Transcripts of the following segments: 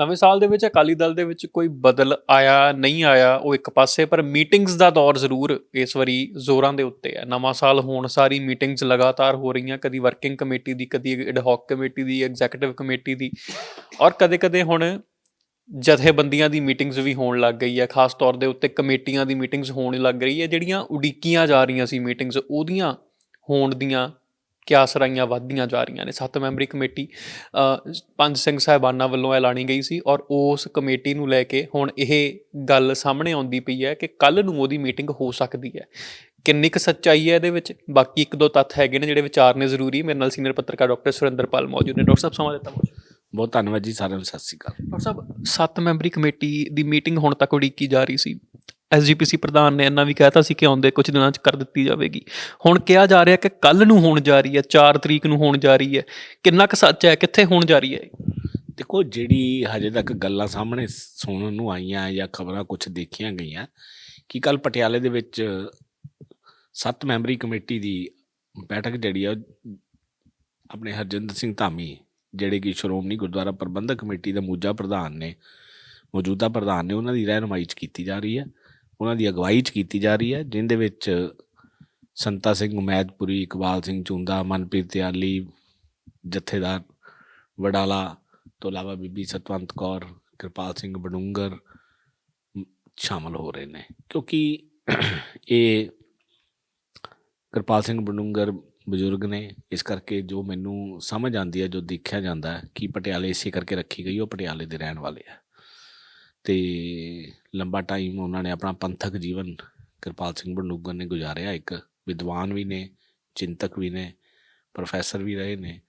ਨਵੇਂ ਸਾਲ ਦੇ ਵਿੱਚ ਅਕਾਲੀ ਦਲ ਦੇ ਵਿੱਚ ਕੋਈ ਬਦਲ ਆਇਆ, ਨਹੀਂ ਆਇਆ, ਉਹ ਇੱਕ ਪਾਸੇ, ਪਰ ਮੀਟਿੰਗਸ ਦਾ ਦੌਰ ਜ਼ਰੂਰ ਇਸ ਵਾਰੀ ਜ਼ੋਰਾਂ ਦੇ ਉੱਤੇ ਹੈ। ਨਵਾਂ ਸਾਲ ਹੋਣ ਸਾਰੀ ਮੀਟਿੰਗਸ ਲਗਾਤਾਰ ਹੋ ਰਹੀਆਂ, ਕਦੀ ਵਰਕਿੰਗ ਕਮੇਟੀ ਦੀ, ਕਦੀ ਐਡ ਕਮੇਟੀ ਦੀ ਐਗਜ਼ੀਕਟਿਵ ਕਮੇਟੀ ਦੀ। ਔਰ ਕਦੇ-ਕਦੇ ਹੁਣ ਜਥੇਬੰਦੀਆਂ ਦੀ ਮੀਟਿੰਗਸ ਵੀ ਹੋਣ ਲੱਗ ਗਈ ਹੈ। ਖਾਸ ਤੌਰ ਦੇ ਉੱਤੇ ਕਮੇਟੀਆਂ ਦੀ ਮੀਟਿੰਗਸ ਹੋਣ ਲੱਗ ਰਹੀ ਹੈ, ਜਿਹੜੀਆਂ ਉਡੀਕੀਆਂ ਜਾ ਰਹੀਆਂ ਸੀ ਮੀਟਿੰਗਸ, ਉਹਦੀਆਂ ਹੋਣ ਦੀਆਂ ਕਿਆਸਰਾਈਆਂ ਵੱਧਦੀਆਂ ਜਾ ਰਹੀਆਂ ਨੇ। ਸੱਤ ਮੈਂਬਰੀ ਕਮੇਟੀ ਪੰਜ ਸਿੰਘ ਸਾਹਿਬਾਨਾਂ ਵੱਲੋਂ ਐਲਾਨੀ ਗਈ ਸੀ ਔਰ ਉਸ ਕਮੇਟੀ ਨੂੰ ਲੈ ਕੇ ਹੁਣ ਇਹ ਗੱਲ ਸਾਹਮਣੇ ਆਉਂਦੀ ਪਈ ਹੈ ਕਿ ਕੱਲ ਨੂੰ ਉਹਦੀ ਮੀਟਿੰਗ ਹੋ ਸਕਦੀ ਹੈ। ਕਿੰਨੀ ਕੁ ਸੱਚਾਈ ਹੈ ਇਹਦੇ ਵਿੱਚ? ਬਾਕੀ ਇੱਕ ਦੋ ਤੱਥ ਹੈਗੇ ਨੇ ਜਿਹੜੇ ਵਿਚਾਰਨੇ ਜ਼ਰੂਰੀ। ਮੇਰੇ ਨਾਲ ਸੀਨੀਅਰ ਪੱਤਰਕਾਰ ਡਾਕਟਰ ਸੁਰਿੰਦਰਪਾਲ ਮੌਜੂਦ ਨੇ। ਡਾਕਟਰ ਸਾਹਿਬ ਸਮਾਂ ਦਿੱਤਾ ਬਹੁਤ। ਬਹੁਤ ਧੰਨਵਾਦ ਜੀ ਸਾਰਿਆਂ ਨੂੰ। ਸਤਿ ਸ੍ਰੀ ਅਕਾਲ। ਡਾਕਟਰ ਸਾਹਿਬ ਸੱਤ ਮੈਂਬਰੀ ਕਮੇਟੀ ਦੀ ਮੀਟਿੰਗ ਹੁਣ ਤੱਕ ਉਡੀਕੀ ਜਾ ਰਹੀ ਸੀ। ਐਸਜੀਪੀਸੀ ਪ੍ਰਧਾਨ ਨੇ ਇੰਨਾ ਵੀ ਕਹਿਤਾ ਸੀ ਕਿ ਆਉਂਦੇ ਕੁਝ ਦਿਨਾਂ 'ਚ ਕਰ ਦਿੱਤੀ ਜਾਵੇਗੀ। ਹੁਣ ਕਿਹਾ ਜਾ ਰਿਹਾ ਕਿ ਕੱਲ ਨੂੰ ਹੋਣ ਜਾ ਰਹੀ ਹੈ 4 ਤਰੀਕ ਨੂੰ ਹੋਣ ਜਾ ਰਹੀ ਹੈ। ਕਿੰਨਾ ਕੁ ਸੱਚ ਹੈ, ਕਿੱਥੇ ਹੋਣ ਜਾ ਰਹੀ ਹੈ ਦੇਖੋ, ਜਿਹੜੀ ਹਜੇ ਤੱਕ ਗੱਲਾਂ ਸਾਹਮਣੇ ਸੁਣਨ ਨੂੰ ਆਈਆਂ ਜਾਂ ਖਬਰਾਂ ਕੁਝ ਦੇਖੀਆਂ ਗਈਆਂ, ਕਿ ਕੱਲ ਪਟਿਆਲੇ ਦੇ ਵਿੱਚ ਸੱਤ ਮੈਂਬਰੀ ਕਮੇਟੀ ਦੀ ਬੈਠਕ ਜਿਹੜੀ ਆ, ਆਪਣੇ ਹਰਜਿੰਦਰ ਸਿੰਘ ਧਾਮੀ, ਜਿਹੜੇ ਕਿ ਸ਼੍ਰੋਮਣੀ ਗੁਰਦੁਆਰਾ ਪ੍ਰਬੰਧਕ ਕਮੇਟੀ ਦੇ ਮੂਜਾ ਪ੍ਰਧਾਨ ਨੇ, ਮੌਜੂਦਾ ਪ੍ਰਧਾਨ ਨੇ ਉਹਨਾਂ ਦੀ ਰਹਿਨੁਮਾਈ 'ਚ ਕੀਤੀ ਜਾ ਰਹੀ ਹੈ। ਉਹਨਾਂ ਦੀ ਅਗਵਾਈ 'ਚ ਕੀਤੀ ਜਾ ਰਹੀ ਹੈ ਜਿੰਦੇ ਵਿੱਚ ਸੰਤਾ ਸਿੰਘ ਉਮੈਦਪੁਰੀ ਇਕਬਾਲ ਸਿੰਘ ਚੁੰਦਾ ਮਨਪ੍ਰੀਤ ਤਿਆਲੀ ਜਥੇਦਾਰ ਵਡਾਲਾ ਤੋਂ ਇਲਾਵਾ ਬੀਬੀ ਸਤਵੰਤ ਕੌਰ ਕਿਰਪਾਲ ਸਿੰਘ ਬਡੂੰਗਰ ਮ, ਸ਼ਾਮਲ ਹੋ ਰਹੇ ਨੇ। ਕਿਉਂਕਿ ਇਹ ਕਿਰਪਾਲ ਸਿੰਘ ਬਡੂੰਗਰ ਬਜ਼ੁਰਗ ਨੇ ਇਸ ਕਰਕੇ ਜੋ ਮੈਨੂੰ ਸਮਝ ਆਉਂਦੀ ਹੈ ਜੋ ਦੇਖਿਆ ਜਾਂਦਾ ਹੈ ਕਿ ਪਟਿਆਲੇ ਇਸੇ ਕਰਕੇ ਰੱਖੀ ਗਈ ਉਹ ਪਟਿਆਲੇ ਦੇ ਰਹਿਣ ਵਾਲੇ ਆ। ਤੇ ਲੰਬਾ ਟਾਈਮ ਉਹਨਾਂ ਨੇ ਆਪਣਾ ਪੰਥਕ ਜੀਵਨ ਕਿਰਪਾਲ ਸਿੰਘ ਬਡੂੰਗਰ ਨੇ ਗੁਜ਼ਾਰਿਆ। ਇੱਕ ਵਿਦਵਾਨ ਵੀ ਨੇ, ਚਿੰਤਕ ਵੀ ਨੇ ਪ੍ਰੋਫੈਸਰ ਵੀ ਰਹੇ ਨੇ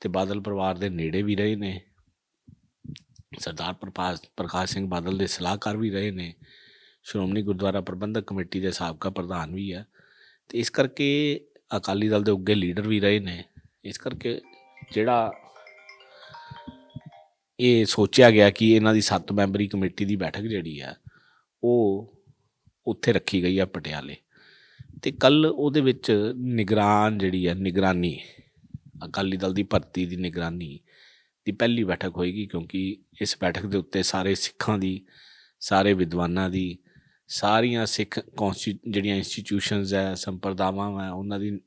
ਤੇ ਬਾਦਲ ਪਰਿਵਾਰ ਦੇ ਨੇੜੇ ਵੀ ਰਹੇ ਨੇ। ਸਰਦਾਰ ਪ੍ਰਭਾਸ, ਪ੍ਰਕਾਸ਼ ਸਿੰਘ ਬਾਦਲ ਦੇ ਸਲਾਹਕਾਰ ਵੀ ਰਹੇ ਨੇ। ਸ਼੍ਰੋਮਣੀ ਗੁਰਦੁਆਰਾ ਪ੍ਰਬੰਧਕ ਕਮੇਟੀ ਦੇ ਸਾਬਕਾ ਪ੍ਰਧਾਨ ਵੀ ਆ। ਤੇ ਇਸ ਕਰਕੇ ਅਕਾਲੀ ਦਲ ਦੇ ਉੱਗੇ ਲੀਡਰ ਵੀ ਰਹੇ ਨੇ। ਇਸ ਕਰਕੇ ਜਿਹੜਾ ਇਹ ਸੋਚਿਆ ਗਿਆ ਕਿ ਇਹਨਾਂ ਦੀ ਸੱਤ ਮੈਂਬਰੀ ਕਮੇਟੀ ਦੀ ਬੈਠਕ ਜਿਹੜੀ ਆ, ਉਹ ਉੱਥੇ ਰੱਖੀ ਗਈ ਆ ਪਟਿਆਲੇ। ਤੇ ਕੱਲ ਉਹਦੇ ਵਿੱਚ ਨਿਗਰਾਨ ਜਿਹੜੀ ਆ, ਨਿਗਰਾਨੀ, ਅਕਾਲੀ ਦਲ ਦੀ ਭਰਤੀ ਦੀ ਨਿਗਰਾਨੀ ਦੀ ਪਹਿਲੀ ਬੈਠਕ ਹੋਏਗੀ ਕਿਉਂਕਿ ਇਸ ਬੈਠਕ ਦੇ ਉੱਤੇ ਸਾਰੇ ਸਿੱਖਾਂ ਦੀ, ਸਾਰੇ ਵਿਦਵਾਨਾਂ ਦੀ, ਸਾਰੀਆਂ ਸਿੱਖ ਕੌਂਸਟੀ, ਜਿਹੜੀਆਂ ਇੰਸਟੀਟਿਊਸ਼ਨਸ ਹੈ ਸੰਪਰਦਾਵਾਂ ਹੈ ਉਹਨਾਂ ਦੀ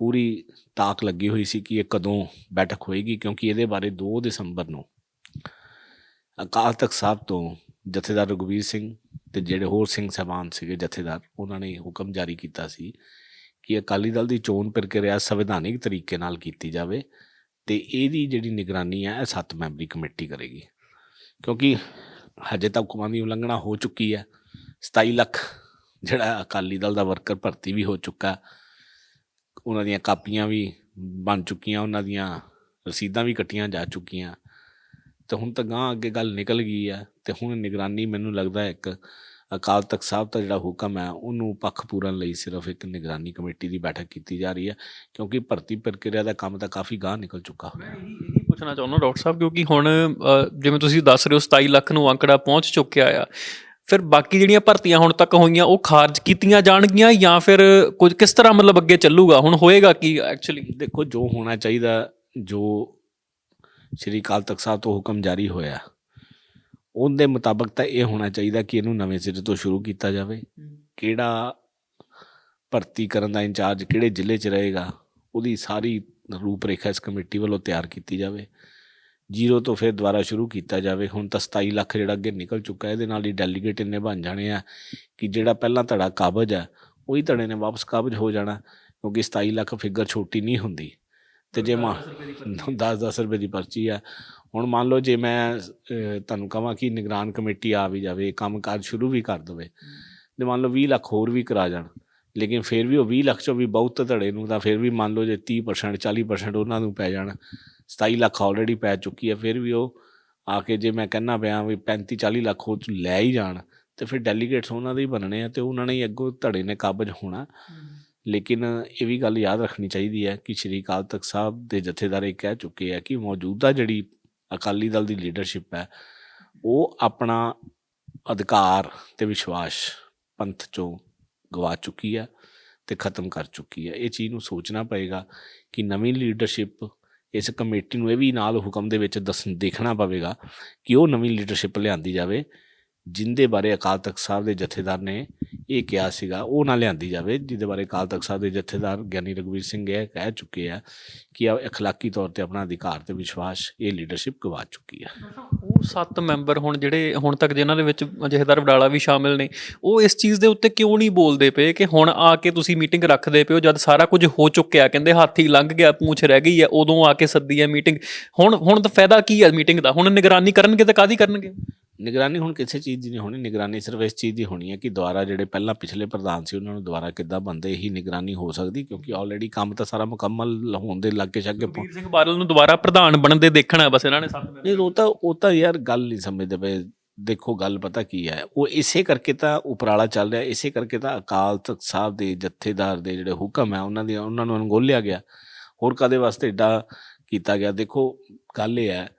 ਪੂਰੀ ਤਾਕ ਲੱਗੀ ਹੋਈ ਸੀ ਕਿ ਇਹ ਕਦੋਂ ਬੈਠਕ ਹੋਏਗੀ ਕਿਉਂਕਿ ਇਹਦੇ ਬਾਰੇ 2 ਦਸੰਬਰ ਨੂੰ ਅਕਾਲ ਤਖਤ ਸਾਹਿਬ ਤੋਂ ਜਥੇਦਾਰ ਰਘੁਵੀਰ ਸਿੰਘ ਤੇ ਜਿਹੜੇ ਹੋਰ ਸਿੰਘ ਸਹਿਬਾਨ ਸੀਗੇ ਜਥੇਦਾਰ, ਉਹਨਾਂ ਨੇ ਹੁਕਮ ਜਾਰੀ ਕੀਤਾ ਸੀ ਕਿ ਅਕਾਲੀ ਦਲ ਦੀ ਚੋਣ ਪ੍ਰਕਿਰਿਆ ਸੰਵਿਧਾਨਿਕ ਤਰੀਕੇ ਨਾਲ ਕੀਤੀ ਜਾਵੇ ਤੇ ਇਹਦੀ ਜਿਹੜੀ ਨਿਗਰਾਨੀ ਹੈ, ਇਹ ਸੱਤ ਮੈਂਬਰੀ ਕਮੇਟੀ ਕਰੇਗੀ। ਕਿਉਂਕਿ ਹਜੇ ਤੱਕ ਹੁਕਮਾਂ ਦੀ ਉਲੰਘਣਾ ਹੋ ਚੁੱਕੀ ਹੈ। 27 ਲੱਖ ਜਿਹੜਾ ਅਕਾਲੀ ਦਲ ਦਾ ਵਰਕਰ ਭਰਤੀ ਵੀ ਹੋ ਚੁੱਕਾ ਉਹਨਾਂ ਦੀਆਂ ਕਾਪੀਆਂ ਵੀ ਬਣ ਚੁੱਕੀਆਂ, ਉਹਨਾਂ ਦੀਆਂ ਰਸੀਦਾਂ ਵੀ ਕੱਟੀਆਂ ਜਾ ਚੁੱਕੀਆਂ। ਤੇ ਹੁਣ ਤਾਂ ਗਾਂ ਅੱਗੇ ਗੱਲ ਨਿਕਲ ਗਈ ਹੈ ਤੇ ਹੁਣ ਨਿਗਰਾਨੀ ਮੈਨੂੰ ਲੱਗਦਾ ਹੈ ਇੱਕ ਅਕਾਲ ਤਖਤ ਸਾਹਿਬ ਦਾ ਜਿਹੜਾ ਹੁਕਮ ਹੈ ਉਹਨੂੰ ਪੱਖ ਪੂਰਨ ਲਈ ਸਿਰਫ ਇੱਕ ਨਿਗਰਾਨੀ ਕਮੇਟੀ ਦੀ ਬੈਠਕ ਕੀਤੀ ਜਾ ਰਹੀ ਹੈ ਕਿਉਂਕਿ ਭਰਤੀ ਪ੍ਰਕਿਰਿਆ ਦਾ ਕੰਮ ਤਾਂ ਕਾਫੀ ਗਾਂ ਨਿਕਲ ਚੁੱਕਾ। ਹੋਇਆ ਮੈਂ ਇਹੀ ਇਹੀ ਪੁੱਛਣਾ ਚਾਹੁੰਦਾ ਡਾਕਟਰ ਸਾਹਿਬ ਕਿਉਂਕਿ ਹੁਣ ਜਿਵੇਂ ਤੁਸੀਂ ਦੱਸ ਰਹੇ ਹੋ 27 ਲੱਖ ਨੂੰ ਅੰਕੜਾ ਪਹੁੰਚ ਚੁੱਕਿਆ ਆ ਫਿਰ ਬਾਕੀ ਜਿਹੜੀਆਂ ਭਰਤੀਆਂ ਹੁਣ ਤੱਕ ਹੋਈਆਂ ਉਹ ਖਾਰਜ ਕੀਤੀਆਂ ਜਾਣਗੀਆਂ ਜਾਂ ਫਿਰ ਕੁਝ ਕਿਸ ਤਰ੍ਹਾਂ ਮਤਲਬ ਅੱਗੇ ਚੱਲੂਗਾ? ਹੁਣ ਹੋਏਗਾ ਕੀ ਐਕਚੁਅਲੀ ਦੇਖੋ ਜੋ ਹੋਣਾ ਚਾਹੀਦਾ ਜੋ ਸ਼੍ਰੀ ਅਕਾਲ ਤਖਤ ਸਾਹਿਬ ਤੋਂ ਹੁਕਮ ਜਾਰੀ ਹੋਇਆ। ਉਹਦੇ ਮੁਤਾਬਕ ਤਾਂ ਇਹ ਹੋਣਾ ਚਾਹੀਦਾ ਕਿ ਇਹਨੂੰ ਨਵੇਂ ਸਿਰੇ ਤੋਂ ਸ਼ੁਰੂ ਕੀਤਾ ਜਾਵੇ। ਕਿਹੜਾ ਭਰਤੀ ਕਰਨ ਦਾ ਇੰਚਾਰਜ ਕਿਹੜੇ ਜ਼ਿਲ੍ਹੇ 'ਚ ਰਹੇਗਾ, ਉਹਦੀ ਸਾਰੀ ਰੂਪਰੇਖਾ ਇਸ ਕਮੇਟੀ ਵੱਲੋਂ ਤਿਆਰ ਕੀਤੀ ਜਾਵੇ। ਜ਼ੀਰੋ ਤੋਂ ਫਿਰ ਦੁਬਾਰਾ ਸ਼ੁਰੂ ਕੀਤਾ ਜਾਵੇ। ਹੁਣ ਤਾਂ 27 ਲੱਖ ਜਿਹੜਾ ਅੱਗੇ ਨਿਕਲ ਚੁੱਕਾ, ਇਹਦੇ ਨਾਲ ਹੀ ਡੈਲੀਗੇਟ ਇੰਨੇ ਬਣ ਜਾਣੇ ਆ ਕਿ ਜਿਹੜਾ ਪਹਿਲਾਂ ਧੜਾ ਕਾਬਜ ਆ, ਉਹੀ ਧੜੇ ਨੇ ਵਾਪਸ ਕਾਬਜ ਹੋ ਜਾਣਾ, ਕਿਉਂਕਿ 27 ਲੱਖ ਫਿਗਰ ਛੋਟੀ ਨਹੀਂ ਹੁੰਦੀ। ਤੇ ਜੇ ਮਾ 10-10 ਰੁਪਏ ਦੀ ਪਰਚੀ ਆ। ਹੁਣ ਮੰਨ ਲਓ ਜੇ ਮੈਂ ਤੁਹਾਨੂੰ ਕਹਾਂ ਕਿ ਨਿਗਰਾਨ ਕਮੇਟੀ ਆ ਵੀ ਜਾਵੇ ਕੰਮਕਾਜ ਸ਼ੁਰੂ ਵੀ ਕਰ ਦਵੇ, ਤੇ ਮੰਨ ਲਓ 20 ਲੱਖ ਹੋਰ ਵੀ ਕਰਾ ਜਾਣ। ਲੇਕਿਨ ਫਿਰ ਵੀ ਉਹ 20 ਲੱਖ ਚੋਂ ਵੀ ਬਹੁਤ ਧੜੇ ਨੂੰ, ਤਾਂ ਫਿਰ ਵੀ ਮੰਨ ਲਓ ਜੇ 30% 40% ਉਹਨਾਂ ਨੂੰ ਪੈ ਜਾਣ 27 ਲੱਖ ਆਲਰੇਡੀ ਪੈ ਚੁੱਕੀ ਹੈ ਫਿਰ ਵੀ ਉਹ ਆ ਕੇ ਜੇ ਮੈਂ ਕਹਿਣਾ ਪਿਆ ਵੀ 35 40 ਲੱਖ ਉਹ 'ਚ ਲੈ ਹੀ ਜਾਣ, ਤੇ ਫਿਰ ਡੈਲੀਗੇਟਸ ਉਹਨਾਂ ਦੇ ਹੀ ਬਣਨੇ ਆ ਤੇ ਉਹਨਾਂ ਨੇ ਹੀ ਅੱਗੋਂ ਧੜੇ ਨੇ ਕਾਬਜ ਹੋਣਾ। ਲੇਕਿਨ ਇਹ ਵੀ ਗੱਲ ਯਾਦ ਰੱਖਣੀ ਚਾਹੀਦੀ ਹੈ ਕਿ ਸ਼੍ਰੀ ਅਕਾਲ ਤਖਤ ਸਾਹਿਬ ਦੇ ਜਥੇਦਾਰ ਇਹ ਕਹਿ ਚੁੱਕੇ ਆ ਕਿ ਮੌਜੂਦਾ ਜਿਹੜੀ ਅਕਾਲੀ ਦਲ ਦੀ ਲੀਡਰਸ਼ਿਪ ਹੈ, ਉਹ ਆਪਣਾ ਅਧਿਕਾਰ ਤੇ ਵਿਸ਼ਵਾਸ ਪੰਥ ਚੋਂ ਗਵਾ ਚੁੱਕੀ ਹੈ ਤੇ ਖਤਮ ਕਰ ਚੁੱਕੀ ਹੈ। ਇਹ ਚੀਜ਼ ਨੂੰ ਸੋਚਣਾ ਪਏਗਾ ਕਿ ਨਵੀਂ ਲੀਡਰਸ਼ਿਪ ਇਸ ਕਮੇਟੀ ਨੂੰ ਇਹ ਵੀ ਨਾਲ ਹੁਕਮ ਦੇ ਵਿੱਚ ਦੱਸ, ਦੇਖਣਾ ਪਵੇਗਾ ਕਿ ਉਹ ਨਵੀਂ ਲੀਡਰਸ਼ਿਪ ਲਿਆਂਦੀ ਜਾਵੇ ਜਿੰਦੇ ਬਾਰੇ ਅਕਾਲ ਤਖਤ ਸਾਹਿਬ ਦੇ ਜਥੇਦਾਰ ਨੇ ਇਹ ਕਿਹਾ ਸੀਗਾ ਉਹ ਨਾ ਲਿਆਂਦੀ ਜਾਵੇ ਜਿਹਦੇ ਬਾਰੇ ਅਕਾਲ ਤਖਤ ਸਾਹਿਬ ਦੇ ਜਥੇਦਾਰ ਗਿਆਨੀ ਰਘਵੀਰ ਸਿੰਘ ਇਹ ਕਹਿ ਚੁੱਕੇ ਆ ਕਿ ਇਹ اخلاقی ਤੌਰ ਤੇ ਆਪਣਾ ਅਧਿਕਾਰ ਤੇ ਵਿਸ਼ਵਾਸ ਇਹ ਲੀਡਰਸ਼ਿਪ ਗਵਾ ਚੁੱਕੀ ਆ ਉਹ ਸੱਤ ਮੈਂਬਰ ਹੁਣ ਜਿਹੜੇ ਹੁਣ ਤੱਕ ਜਿਨ੍ਹਾਂ ਦੇ ਵਿੱਚ ਜਥੇਦਾਰ ਵਡਾਲਾ ਵੀ ਸ਼ਾਮਿਲ ਨੇ ਉਹ ਇਸ ਚੀਜ਼ ਦੇ ਉੱਤੇ ਕਿਉਂ ਨਹੀਂ ਬੋਲਦੇ ਪਏ ਕਿ ਹੁਣ ਆ ਕੇ ਤੁਸੀਂ ਮੀਟਿੰਗ ਰੱਖਦੇ ਪਿਓ ਜਦ ਸਾਰਾ ਕੁਝ ਹੋ ਚੁੱਕਿਆ ਕਹਿੰਦੇ ਹਾਥੀ ਲੰਘ ਗਿਆ ਪੂੰਛ ਰਹਿ ਗਈ ਹੈ ਉਦੋਂ ਆ ਕੇ ਸੱਦੀ ਹੈ ਮੀਟਿੰਗ ਹੁਣ ਹੁਣ ਤਾਂ ਫਾਇਦਾ ਕੀ ਹੈ ਮੀਟਿੰਗ ਦਾ ਹੁਣ ਨਿਗਰਾਨੀ ਕਰਨਗੇ ਤਾਂ ਕਾਦੀ ਕਰਨਗੇ ਨਿਗਰਾਨੀ ਹੁਣ ਕਿਸੇ ਚੀਜ਼ ਦੀ ਨਹੀਂ ਹੋਣੀ ਨਿਗਰਾਨੀ ਸਿਰਫ ਇਸ ਚੀਜ਼ ਦੀ ਹੋਣੀ ਹੈ ਕਿ ਦੁਆਰਾ ਜਿਹੜੇ ਪਹਿਲਾਂ ਪਿਛਲੇ ਪ੍ਰਧਾਨ ਸੀ ਉਹਨਾਂ ਨੂੰ ਦੁਆਰਾ ਕਿੱਦਾਂ ਬੰਦੇ ਹੀ ਨਿਗਰਾਨੀ ਹੋ ਸਕਦੀ ਕਿਉਂਕਿ ਆਲਰੇਡੀ ਕੰਮ ਤਾਂ ਸਾਰਾ ਮੁਕੰਮਲ ਹੋਣ ਦੇ ਲੱਗੇ ਛੱਗੇ ਵੀਰ ਸਿੰਘ ਬਾਦਲ ਨੂੰ ਦੁਬਾਰਾ ਪ੍ਰਧਾਨ ਬਣਨ ਦੇ ਦੇਖਣਾ ਹੈ ਬਸ ਇਹਨਾਂ ਨੇ ਸੱਤ ਮੈਂਬਰ ਨਹੀਂ ਉਹ ਤਾਂ ਉਹ ਤਾਂ ਯਾਰ ਗੱਲ ਨਹੀਂ ਸਮਝਦੇ ਪਏ। ਦੇਖੋ ਗੱਲ ਪਤਾ ਕੀ ਹੈ ਉਹ ਇਸੇ ਕਰਕੇ ਤਾਂ ਉਪਰਾਲਾ ਚੱਲ ਰਿਹਾ ਇਸੇ ਕਰਕੇ ਤਾਂ ਅਕਾਲ ਤਖਤ ਸਾਹਿਬ ਦੇ ਜਥੇਦਾਰ ਦੇ ਜਿਹੜੇ ਹੁਕਮ ਹੈ ਉਹਨਾਂ ਦੀ ਉਹਨਾਂ ਨੂੰ ਅਣਗੋਲਿਆ ਗਿਆ। ਹੋਰ ਕਾਦੇ ਵਾਸਤੇ ਏਡਾ ਕੀਤਾ ਗਿਆ? ਦੇਖੋ ਗੱਲ ਇਹ ਹੈ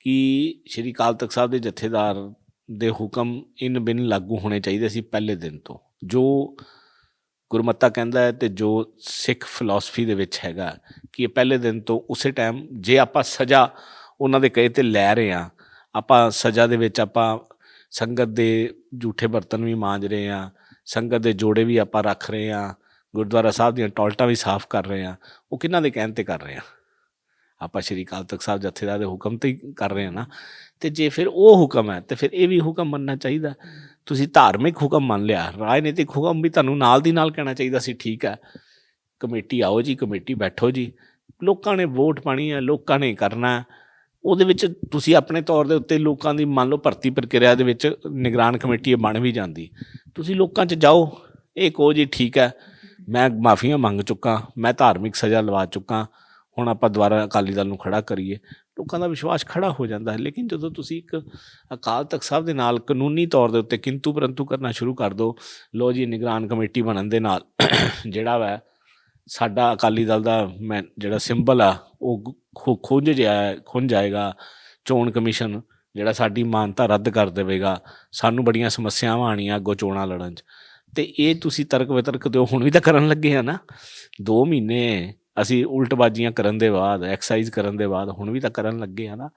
ਕਿ ਸ਼੍ਰੀ ਅਕਾਲ ਤਖਤ ਸਾਹਿਬ ਦੇ ਜਥੇਦਾਰ ਦੇ ਹੁਕਮ ਇਨ ਬਿਨ ਲਾਗੂ ਹੋਣੇ ਚਾਹੀਦੇ ਸੀ ਪਹਿਲੇ ਦਿਨ ਤੋਂ। ਜੋ ਗੁਰਮੱਤਾ ਕਹਿੰਦਾ ਹੈ ਤੇ ਜੋ ਸਿੱਖ ਫਿਲਾਸਫੀ ਦੇ ਵਿੱਚ ਹੈਗਾ ਕਿ ਇਹ ਪਹਿਲੇ ਦਿਨ ਤੋਂ ਉਸੇ ਟਾਈਮ ਜੇ ਆਪਾਂ ਸਜ਼ਾ ਉਹਨਾਂ ਦੇ ਕਹੇ ਤੇ ਲੈ ਰਹੇ ਆ ਆਪਾਂ ਸਜ਼ਾ ਦੇ ਵਿੱਚ ਆਪਾਂ ਸੰਗਤ ਦੇ ਝੂਠੇ ਬਰਤਨ ਵੀ ਮਾਂਜ ਰਹੇ ਆ ਸੰਗਤ ਦੇ ਜੋੜੇ ਵੀ ਆਪਾਂ ਰੱਖ ਰਹੇ ਆ ਗੁਰਦੁਆਰਾ ਸਾਹਿਬ ਦੀਆਂ ਟੋਲਟਾਂ ਵੀ ਸਾਫ਼ ਕਰ ਰਹੇ ਆ ਉਹ ਕਿਹਨਾਂ ਦੇ ਕਹਿਣ ਤੇ ਕਰ ਰਹੇ ਆ ਆਪਾਂ ਸ਼੍ਰੀ ਅਕਾਲ ਤਖਤ ਸਾਹਿਬ ਜਥੇਦਾਰ ਦੇ ਹੁਕਮ ਤੇ ਹੀ ਕਰ ਰਹੇ ਹਾਂ ਨਾ, ਤੇ ਜੇ ਫਿਰ ਉਹ ਹੁਕਮ ਹੈ, ਤੇ ਫਿਰ ਇਹ ਵੀ ਹੁਕਮ ਮੰਨਣਾ ਚਾਹੀਦਾ। ਤੁਸੀਂ ਧਾਰਮਿਕ ਹੁਕਮ ਮੰਨ ਲਿਆ, ਰਾਜਨੀਤਿਕ ਹੁਕਮ ਵੀ ਤੁਹਾਨੂੰ ਨਾਲ ਦੀ ਨਾਲ ਕਹਿਣਾ ਚਾਹੀਦਾ ਸੀ, ਠੀਕ ਹੈ। ਕਮੇਟੀ ਆਓ ਜੀ, ਕਮੇਟੀ ਬੈਠੋ ਜੀ। ਲੋਕਾਂ ਨੇ ਵੋਟ ਪਾਣੀ ਹੈ, ਲੋਕਾਂ ਨੇ ਕਰਨਾ ਉਹਦੇ ਵਿੱਚ ਤੁਸੀਂ ਆਪਣੇ ਤੌਰ ਦੇ ਉੱਤੇ ਲੋਕਾਂ ਦੀ ਮੰਨ ਲਓ ਭਰਤੀ ਪ੍ਰਕਿਰਿਆ ਦੇ ਵਿੱਚ ਨਿਗਰਾਨ ਕਮੇਟੀ ਬਣ ਵੀ ਜਾਂਦੀ। ਤੁਸੀਂ ਲੋਕਾਂ 'ਚ ਜਾਓ, ਇਹ ਕਹੋ ਜੀ, ਠੀਕ ਹੈ, ਮੈਂ ਮਾਫੀਆਂ ਮੰਗ ਚੁੱਕਾ, ਮੈਂ ਧਾਰਮਿਕ ਸਜ਼ਾ ਲਵਾ ਚੁੱਕਾ। ਹੁਣ ਆਪਾਂ ਦੁਬਾਰਾ ਅਕਾਲੀ ਦਲ ਨੂੰ ਖੜਾ ਕਰੀਏ, ਲੋਕਾਂ ਦਾ ਵਿਸ਼ਵਾਸ ਖੜਾ ਹੋ ਜਾਂਦਾ ਹੈ। ਲੇਕਿਨ ਜਦੋਂ ਤੁਸੀਂ ਇੱਕ ਅਕਾਲ ਤਖਤ ਸਾਹਿਬ ਦੇ ਨਾਲ ਕਾਨੂੰਨੀ ਤੌਰ ਦੇ ਉੱਤੇ ਕਿੰਤੂ ਪਰੰਤੂ ਕਰਨਾ ਸ਼ੁਰੂ ਕਰ ਦਿਓ ਲੋ ਜੀ, ਨਿਗਰਾਨ ਕਮੇਟੀ ਬਣਨ ਦੇ ਨਾਲ ਜਿਹੜਾ ਵਾ ਸਾਡਾ ਅਕਾਲੀ ਦਲ ਦਾ ਮੈਂ ਜਿਹੜਾ ਸਿੰਬਲ ਆ, ਉਹ ਖੁ- ਖੁੰਝ ਜਾਏ ਖੁੰਝ ਜਾਏਗਾ। ਚੋਣ ਕਮਿਸ਼ਨ ਜਿਹੜਾ ਸਾਡੀ ਮਾਨਤਾ ਰੱਦ ਕਰ ਦੇਵੇਗਾ। ਸਾਨੂੰ ਬੜੀਆਂ ਸਮੱਸਿਆਵਾਂ ਆਣੀਆਂ ਅੱਗੋਂ ਚੋਣਾਂ ਲੜਨ 'ਚ। ਤੇ ਇਹ ਤੁਸੀਂ ਤਰਕ ਵਿਤਰਕ ਦਿਓ ਹੁਣ ਵੀ ਤਾਂ ਕਰਨ ਲੱਗੇ ਆ ਨਾ। 2 ਮਹੀਨੇ ਅਸੀਂ ਉਲਟਬਾਜ਼ੀਆਂ ਕਰਨ ਦੇ ਬਾਅਦ ਐਕਸਰਸਾਈਜ਼ ਕਰਨ ਦੇ ਬਾਅਦ, ਹੁਣ ਵੀ ਤਾਂ ਕਰਨ ਲੱਗੇ ਆ ਨਾ।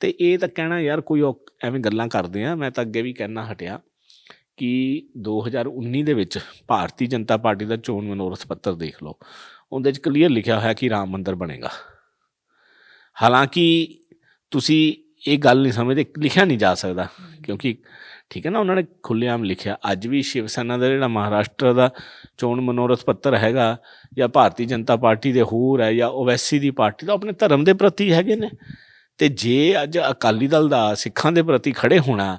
ਤੇ ਇਹ ਤਾਂ ਕਹਿਣਾ ਯਾਰ ਕੋਈ ਔਕ- ਐਵੇਂ ਗੱਲਾਂ ਕਰਦੇ ਆ। ਮੈਂ ਤਾਂ ਅੱਗੇ ਵੀ ਕਹਿਣਾ ਹਟਿਆ ਕਿ 2019 ਦੇ ਵਿੱਚ ਭਾਰਤੀ ਜਨਤਾ ਪਾਰਟੀ ਦਾ ਚੋਣ ਮਨੋਰਥ ਪੱਤਰ ਦੇਖ ਲਓ। ਉਹਦੇ 'ਚ ਕਲੀਅਰ ਲਿਖਿਆ ਹੋਇਆ ਕਿ ਰਾਮ ਮੰਦਿਰ ਬਣੇਗਾ। ਹਾਲਾਂਕਿ ਤੁਸੀਂ ਇਹ ਗੱਲ ਨਹੀਂ ਸਮਝਦੇ, ਲਿਖਿਆ ਨਹੀਂ ਜਾ ਸਕਦਾ। ਕਿਉਂਕਿ ਠੀਕ ਹੈ ਨਾ, ਉਹਨਾਂ ਨੇ ਖੁੱਲ੍ਹੇਆਮ ਲਿਖਿਆ। ਅੱਜ ਵੀ ਸ਼ਿਵ ਸੈਨਾ ਦਾ ਜਿਹੜਾ ਮਹਾਰਾਸ਼ਟਰ ਦਾ ਚੋਣ ਮਨੋਰਥ ਪੱਤਰ ਹੈਗਾ, ਜਾਂ ਭਾਰਤੀ ਜਨਤਾ ਪਾਰਟੀ ਦੇ ਹੋਰ ਹੈ, ਜਾਂ ਓਵੈਸੀ ਦੀ ਪਾਰਟੀ ਦਾ ਆਪਣੇ ਧਰਮ ਦੇ ਪ੍ਰਤੀ ਹੈਗੇ ਨੇ। ਤੇ ਜੇ ਅੱਜ ਅਕਾਲੀ ਦਲ ਦਾ ਸਿੱਖਾਂ ਦੇ ਪ੍ਰਤੀ ਖੜੇ ਹੋਣਾ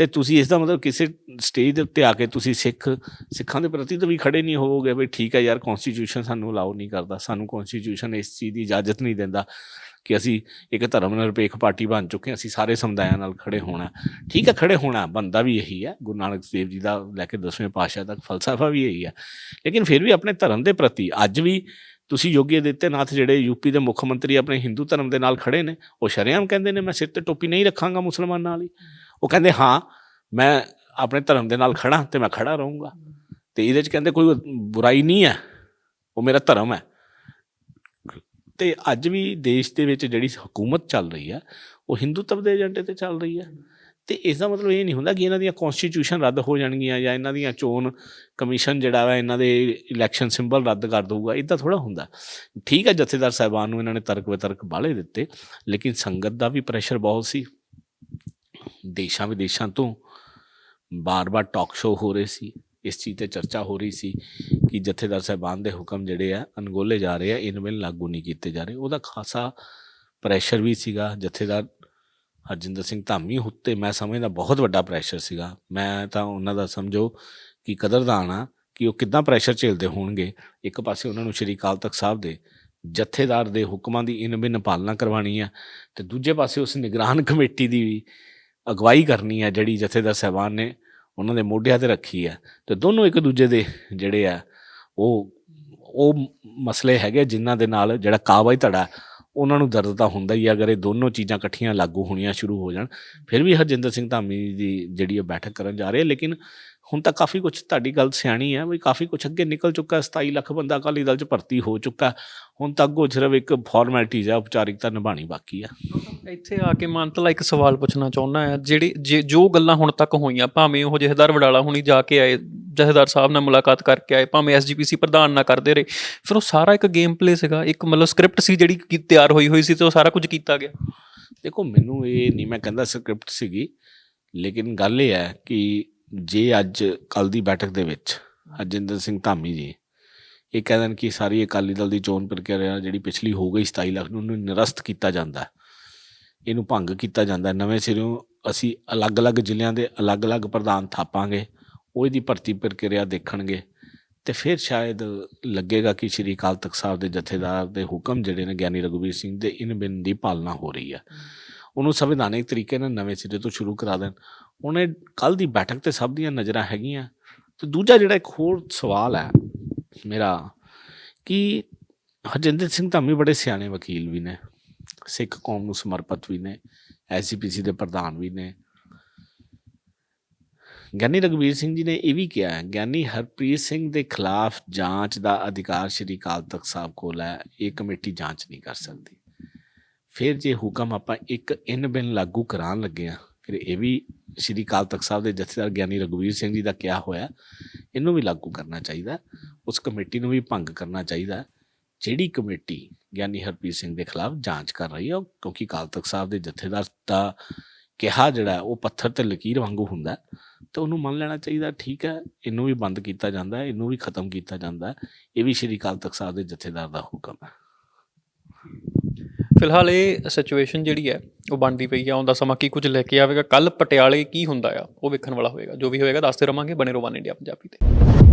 ਤੇ ਤੁਸੀਂ ਇਸ ਦਾ ਮਤਲਬ ਕਿਸੇ ਸਟੇਜ ਦੇ ਉੱਤੇ ਆ ਕੇ ਤੁਸੀਂ ਸਿੱਖ, ਸਿੱਖਾਂ ਦੇ ਪ੍ਰਤੀ ਤਾਂ ਵੀ ਖੜੇ ਨਹੀਂ ਹੋਵੋਗੇ ਵੀ ਠੀਕ ਹੈ ਯਾਰ ਕਨਸਟੀਟਿਊਸ਼ਨ ਸਾਨੂੰ ਅਲਾਉ ਨਹੀਂ ਕਰਦਾ, ਸਾਨੂੰ ਕਨਸਟੀਟਿਊਸ਼ਨ ਇਸ ਚੀਜ਼ ਦੀ ਇਜਾਜ਼ਤ ਨਹੀਂ ਦਿੰਦਾ ਕਿ ਅਸੀਂ ਇੱਕ ਧਰਮ ਨਿਰਪੇਖ ਪਾਰਟੀ ਬਣ ਚੁੱਕੇ ਅਸੀਂ ਸਾਰੇ ਸਮੁਦਾਇਆਂ ਨਾਲ ਖੜੇ ਹੋਣਾ ਠੀਕ ਹੈ, ਖੜੇ ਹੋਣਾ ਬੰਦਾ ਵੀ ਇਹੀ ਹੈ, ਗੁਰੂ ਨਾਨਕ ਦੇਵ ਜੀ ਦਾ ਲੈ ਕੇ ਦਸਵੇਂ ਪਾਤਸ਼ਾਹ ਤੱਕ ਫਲਸਫਾ ਵੀ ਇਹੀ ਹੈ। ਲੇਕਿਨ ਫਿਰ ਵੀ ਆਪਣੇ ਧਰਮ ਦੇ ਪ੍ਰਤੀ ਅੱਜ ਵੀ ਤੁਸੀਂ ਯੋਗੀ ਆਦਿੱਤਿਆਨਾਥ ਜਿਹੜੇ ਯੂਪੀ ਦੇ ਮੁੱਖ ਮੰਤਰੀ ਆਪਣੇ ਹਿੰਦੂ ਧਰਮ ਦੇ ਨਾਲ ਖੜੇ ਨੇ, ਉਹ ਸ਼ਰੇਆਮ ਕਹਿੰਦੇ ਨੇ, ਮੈਂ ਸਿਰ ਤੇ ਟੋਪੀ ਨਹੀਂ ਰੱਖਾਂਗਾ ਮੁਸਲਮਾਨਾਂ ਵਾਲੀ। ਉਹ ਕਹਿੰਦੇ, ਹਾਂ, ਮੈਂ ਆਪਣੇ ਧਰਮ ਦੇ ਨਾਲ ਖੜਾ ਤੇ ਮੈਂ ਖੜਾ ਰਹੂੰਗਾ। ਤੇ ਇਹਦੇ ਚ ਕਹਿੰਦੇ, ਕੋਈ ਬੁਰਾਈ ਨਹੀਂ ਹੈ, ਉਹ ਮੇਰਾ ਧਰਮ ਹੈ। ਤੇ ਅੱਜ ਵੀ ਦੇਸ਼ ਦੇ ਵਿੱਚ ਜਿਹੜੀ ਹਕੂਮਤ ਚੱਲ ਰਹੀ ਹੈ, ਉਹ ਹਿੰਦੂਤਵ ਦੇ ਏਜੰਡੇ ਤੇ ਚੱਲ ਰਹੀ ਹੈ। ਤੇ ਇਸ ਦਾ ਮਤਲਬ ਇਹ ਨਹੀਂ ਹੁੰਦਾ ਕਿ ਇਹਨਾਂ ਦੀਆਂ ਕਨਸਟੀਟਿਊਸ਼ਨ ਰੱਦ ਹੋ ਜਾਣਗੀਆਂ ਜਾਂ ਇਹਨਾਂ ਦੀਆਂ ਚੋਣ ਕਮਿਸ਼ਨ ਜਿਹੜਾ ਵਾ ਇਹਨਾਂ ਦੇ ਇਲੈਕਸ਼ਨ ਸਿੰਬਲ ਰੱਦ ਕਰ ਦਊਗਾ ਇਦਾਂ ਥੋੜਾ ਹੁੰਦਾ। ਠੀਕ ਹੈ ਜਥੇਦਾਰ ਸਾਹਿਬਾਨ ਨੂੰ ਇਹਨਾਂ ਨੇ ਤਰਕ ਵਿਤਰਕ ਬਾਲੇ ਦਿੱਤੇ, ਲੇਕਿਨ ਸੰਗਤ ਦਾ ਵੀ ਪ੍ਰੈਸ਼ਰ ਬਹੁਤ ਸੀ। ਦੇਸ਼ਾਂ ਵਿਦੇਸ਼ਾਂ ਤੋਂ ਬਾਰ-ਬਾਰ ਟਾਕ ਸ਼ੋਅ ਹੋ ਰਹੇ ਸੀ। ਇਸ ਚੀਜ਼ ਤੇ ਚਰਚਾ ਹੋ ਰਹੀ ਸੀ ਕਿ ਜਥੇਦਾਰ ਸਾਹਿਬਾਨ ਦੇ ਹੁਕਮ ਜਿਹੜੇ ਆ ਅਨਗੋਲੇ ਜਾ ਰਹੇ ਆ ਇਨ ਬਿਨ ਲਾਗੂ ਨਹੀਂ ਕੀਤੇ ਜਾ ਰਹੇ। ਉਹਦਾ ਖਾਸਾ ਪ੍ਰੈਸ਼ਰ ਵੀ ਸੀਗਾ, ਜਥੇਦਾਰ ਹਰਜਿੰਦਰ ਸਿੰਘ ਧਾਮੀ ਉੱਤੇ ਮੈਂ ਸਮਝਦਾ ਬਹੁਤ ਵੱਡਾ ਪ੍ਰੈਸ਼ਰ ਸੀਗਾ। ਮੈਂ ਤਾਂ ਉਹਨਾਂ ਦਾ ਸਮਝੋ ਕਿ ਕਦਰਦਾਨ ਆ ਕਿ ਉਹ ਕਿੱਦਾਂ ਪ੍ਰੈਸ਼ਰ ਝੇਲਦੇ ਹੋਣਗੇ। ਇੱਕ ਪਾਸੇ ਉਹਨਾਂ ਨੂੰ ਸ਼੍ਰੀ ਅਕਾਲ ਤਖਤ ਸਾਹਿਬ ਦੇ ਜਥੇਦਾਰ ਦੇ ਹੁਕਮਾਂ ਦੀ ਇਨ ਬਿਨ ਪਾਲਣਾ ਕਰਵਾਉਣੀ ਆ ਤੇ ਦੂਜੇ ਪਾਸੇ ਉਸ ਨਿਗਰਾਨ ਕਮੇਟੀ ਦੀ ਵੀ ਅਗਵਾਈ ਕਰਨੀ ਆ ਜਿਹੜੀ ਜਥੇਦਾਰ ਸਾਹਿਬਾਨ ਨੇ ਉਹਨਾਂ ਦੇ ਮੋਢਿਆਂ ਤੇ ਰੱਖੀ ਆ। ਤੇ ਦੋਨੋਂ ਇੱਕ ਦੂਜੇ ਦੇ ਜਿਹੜੇ ਆ ਉਹ ਉਹ ਮਸਲੇ ਹੈਗੇ ਜਿਨ੍ਹਾਂ ਦੇ ਨਾਲ ਜਿਹੜਾ ਕਾਬਜ ਧੜਾ ਉਹਨਾਂ ਨੂੰ ਦਰਦ ਤਾਂ ਹੁੰਦਾ ਹੀ ਹੈ ਅਗਰ ਇਹ ਦੋਨੋਂ ਚੀਜ਼ਾਂ ਇਕੱਠੀਆਂ ਲਾਗੂ ਹੋਣੀਆਂ ਸ਼ੁਰੂ ਹੋ ਜਾਣ ਫਿਰ ਵੀ ਹਰਜਿੰਦਰ ਸਿੰਘ ਧਾਮੀ ਦੀ ਜਿਹੜੀ ਇਹ ਬੈਠਕ ਕਰਨ ਜਾ ਰਹੇ ਆ, ਲੇਕਿਨ ਹੁਣ ਤਾਂ ਕਾਫੀ ਕੁਝ ਤੁਹਾਡੀ ਗੱਲ ਸਿਆਣੀ ਹੈ ਵੀ ਕਾਫੀ ਕੁਝ ਅੱਗੇ ਨਿਕਲ ਚੁੱਕਾ ਹੈ। 27 ਲੱਖ ਬੰਦਾ ਅਕਾਲੀ ਦਲ 'ਚ ਭਰਤੀ ਹੋ ਚੁੱਕਾ ਹੈ। ਹੁਣ ਤੱਕ ਉਹ ਸਿਰਫ ਇੱਕ ਫਾਰਮੈਲਿਟੀਜ਼ ਹੈ ਉਪਚਾਰਿਕਤਾ ਨਿਭਾਣੀ ਬਾਕੀ ਆ ਇੱਥੇ ਆ ਕੇ ਮੰਤਲਾ ਇੱਕ ਸਵਾਲ ਪੁੱਛਣਾ ਚਾਹੁੰਦਾ ਆ ਜਿਹੜੀ ਜੇ- ਜੋ ਗੱਲਾਂ ਹੁਣ ਤੱਕ ਹੋਈਆਂ ਭਾਵੇਂ ਉਹ ਜਥੇਦਾਰ ਵਡਾਲਾ ਹੁਣੀ ਜਾ ਕੇ ਆਏ ਜਥੇਦਾਰ ਸਾਹਿਬ ਨਾਲ ਮੁਲਾਕਾਤ ਕਰਕੇ ਆਏ, ਭਾਵੇਂ ਐਸਜੀਪੀਸੀ ਪ੍ਰਧਾਨ ਨਾਲ ਕਰਦੇ ਰਹੇ, ਫਿਰ ਉਹ ਸਾਰਾ ਇੱਕ ਗੇਮ ਪਲੇ ਸੀਗਾ, ਇੱਕ ਮਤਲਬ ਸਕ੍ਰਿਪਟ ਸੀ ਜਿਹੜੀ ਕੀ ਤਿਆਰ ਹੋਈ ਹੋਈ ਸੀ ਤੇ ਉਹ ਸਾਰਾ ਕੁਝ ਕੀਤਾ ਗਿਆ। ਦੇਖੋ, ਮੈਨੂੰ ਇਹ ਨਹੀਂ, ਮੈਂ ਕਹਿੰਦਾ ਸਕ੍ਰਿਪਟ ਸੀਗੀ, ਲੇਕਿਨ ਗੱਲ ਇਹ ਹੈ ਕਿ ਜੇ ਅੱਜ ਕੱਲ ਦੀ ਬੈਠਕ ਦੇ ਵਿੱਚ ਹਰਜਿੰਦਰ ਸਿੰਘ ਧਾਮੀ ਜੀ, ਇਹ ਕਹਿ ਦੇਣ ਕਿ ਸਾਰੀ ਅਕਾਲੀ ਦਲ ਦੀ ਚੋਣ ਪ੍ਰਕਿਰਿਆ ਜਿਹੜੀ ਪਿਛਲੀ ਹੋ ਗਈ 27 ਲੱਖ ਨੂੰ, ਉਹਨੂੰ ਨਿਰਸਤ ਕੀਤਾ ਜਾਂਦਾ ਇਹਨੂੰ ਭੰਗ ਕੀਤਾ ਜਾਂਦਾ ਨਵੇਂ ਸਿਰੋਂ ਅਸੀਂ ਅਲੱਗ-ਅਲੱਗ ਜ਼ਿਲ੍ਹਿਆਂ ਦੇ ਅਲੱਗ-ਅਲੱਗ ਪ੍ਰਧਾਨ ਥਾਪਾਂਗੇ। ਉਹ ਇਹਦੀ ਭਰਤੀ ਪ੍ਰਕਿਰਿਆ ਦੇਖਣਗੇ ਤੇ ਫਿਰ ਸ਼ਾਇਦ ਲੱਗੇਗਾ ਕਿ ਸ਼੍ਰੀ ਅਕਾਲ ਤਖਤ ਸਾਹਿਬ ਦੇ ਜਥੇਦਾਰ ਦੇ ਹੁਕਮ ਜਿਹੜੇ ਨੇ ਗਿਆਨੀ ਰਘੁਵੀਰ ਸਿੰਘ ਦੇ ਇਨ ਬਿਨ ਦੀ ਪਾਲਣਾ ਹੋ ਰਹੀ ਹੈ ਉਹਨੂੰ ਸੰਵਿਧਾਨਿਕ ਤਰੀਕੇ ਨਾਲ ਨਵੇਂ ਸਿਰੇ ਤੋਂ ਸ਼ੁਰੂ ਕਰਾ ਦੇਣ। ਉਹਨੇ ਕੱਲ ਦੀ ਬੈਠਕ ਤੇ ਸਭ ਦੀਆਂ ਨਜ਼ਰਾਂ ਹੈਗੀਆਂ। ਤੇ ਦੂਜਾ ਜਿਹੜਾ ਇੱਕ ਹੋਰ ਸਵਾਲ ਹੈ ਮੇਰਾ, ਕਿ ਹਰਜਿੰਦਰ ਸਿੰਘ ਧਾਮੀ ਬੜੇ ਸਿਆਣੇ ਵਕੀਲ ਵੀ ਨੇ, ਸਿੱਖ ਕੌਮ ਨੂੰ ਸਮਰਪਿਤ ਵੀ ਨੇ ਐਸਜੀਪੀਸੀ ਦੇ ਪ੍ਰਧਾਨ ਵੀ ਨੇ ਗਿਆਨੀ ਰਘਵੀਰ ਸਿੰਘ ਜੀ ਨੇ ਇਹ ਵੀ ਕਿਹਾ ਹੈ, ਗਿਆਨੀ ਹਰਪ੍ਰੀਤ ਸਿੰਘ ਦੇ ਖਿਲਾਫ ਜਾਂਚ ਦਾ ਅਧਿਕਾਰ ਸ਼੍ਰੀ ਅਕਾਲ ਤਖਤ ਸਾਹਿਬ ਕੋਲ ਹੈ, ਇਹ ਕਮੇਟੀ ਜਾਂਚ ਨਹੀਂ ਕਰ ਸਕਦੀ। ਫਿਰ ਜੇ ਹੁਕਮ ਆਪਾਂ ਇੱਕ ਇਨ ਬਿਨ ਲਾਗੂ ਕਰਾਉਣ ਲੱਗੇ ਆ ਫਿਰ ਇਹ ਵੀ ਸ਼੍ਰੀ ਅਕਾਲ ਤਖਤ ਸਾਹਿਬ ਦੇ ਜਥੇਦਾਰ ਗਿਆਨੀ ਰਘਵੀਰ ਸਿੰਘ ਜੀ ਦਾ ਕਿਹਾ ਹੋਇਆ ਇਹਨੂੰ ਵੀ ਲਾਗੂ ਕਰਨਾ ਚਾਹੀਦਾ ਉਸ ਕਮੇਟੀ ਨੂੰ ਵੀ ਭੰਗ ਕਰਨਾ ਚਾਹੀਦਾ ਜਿਹੜੀ ਕਮੇਟੀ ਗਿਆਨੀ ਹਰਪ੍ਰੀਤ ਸਿੰਘ ਦੇ ਖਿਲਾਫ ਜਾਂਚ ਕਰ ਰਹੀ ਹੈ ਕਿਉਂਕਿ ਅਕਾਲ ਤਖਤ ਸਾਹਿਬ ਦੇ ਜਥੇਦਾਰ ਦਾ ਕਿਹਾ ਜਿਹੜਾ ਉਹ ਪੱਥਰ ਤੇ ਲਕੀਰ ਵਾਂਗੂ ਹੁੰਦਾ ਤੇ ਉਹਨੂੰ ਮੰਨ ਲੈਣਾ ਚਾਹੀਦਾ, ਠੀਕ ਹੈ, ਇਹਨੂੰ ਵੀ ਬੰਦ ਕੀਤਾ ਜਾਂਦਾ ਇਹਨੂੰ ਵੀ ਖਤਮ ਕੀਤਾ ਜਾਂਦਾ ਇਹ ਵੀ ਸ਼੍ਰੀ ਅਕਾਲ ਤਖਤ ਸਾਹਿਬ ਦੇ ਜਥੇਦਾਰ ਦਾ ਹੁਕਮ ਹੈ। ਫਿਲਹਾਲ ਇਹ ਸਿਚੁਏਸ਼ਨ ਜਿਹੜੀ ਹੈ, ਉਹ ਬਣਦੀ ਪਈ ਆ ਆਉਂਦਾ ਸਮਾਂ ਕੀ ਕੁਝ ਲੈ ਕੇ ਆਵੇਗਾ ਕੱਲ ਪਟਿਆਲੇ ਕੀ ਹੁੰਦਾ ਆ, ਉਹ ਵੇਖਣ ਵਾਲਾ ਹੋਏਗਾ ਜੋ ਵੀ ਹੋਏਗਾ ਦੱਸਦੇ ਰਵਾਂਗੇ, ਬਣੇ ਰਵਾਨ ਇੰਡੀਆ ਪੰਜਾਬੀ ਤੇ।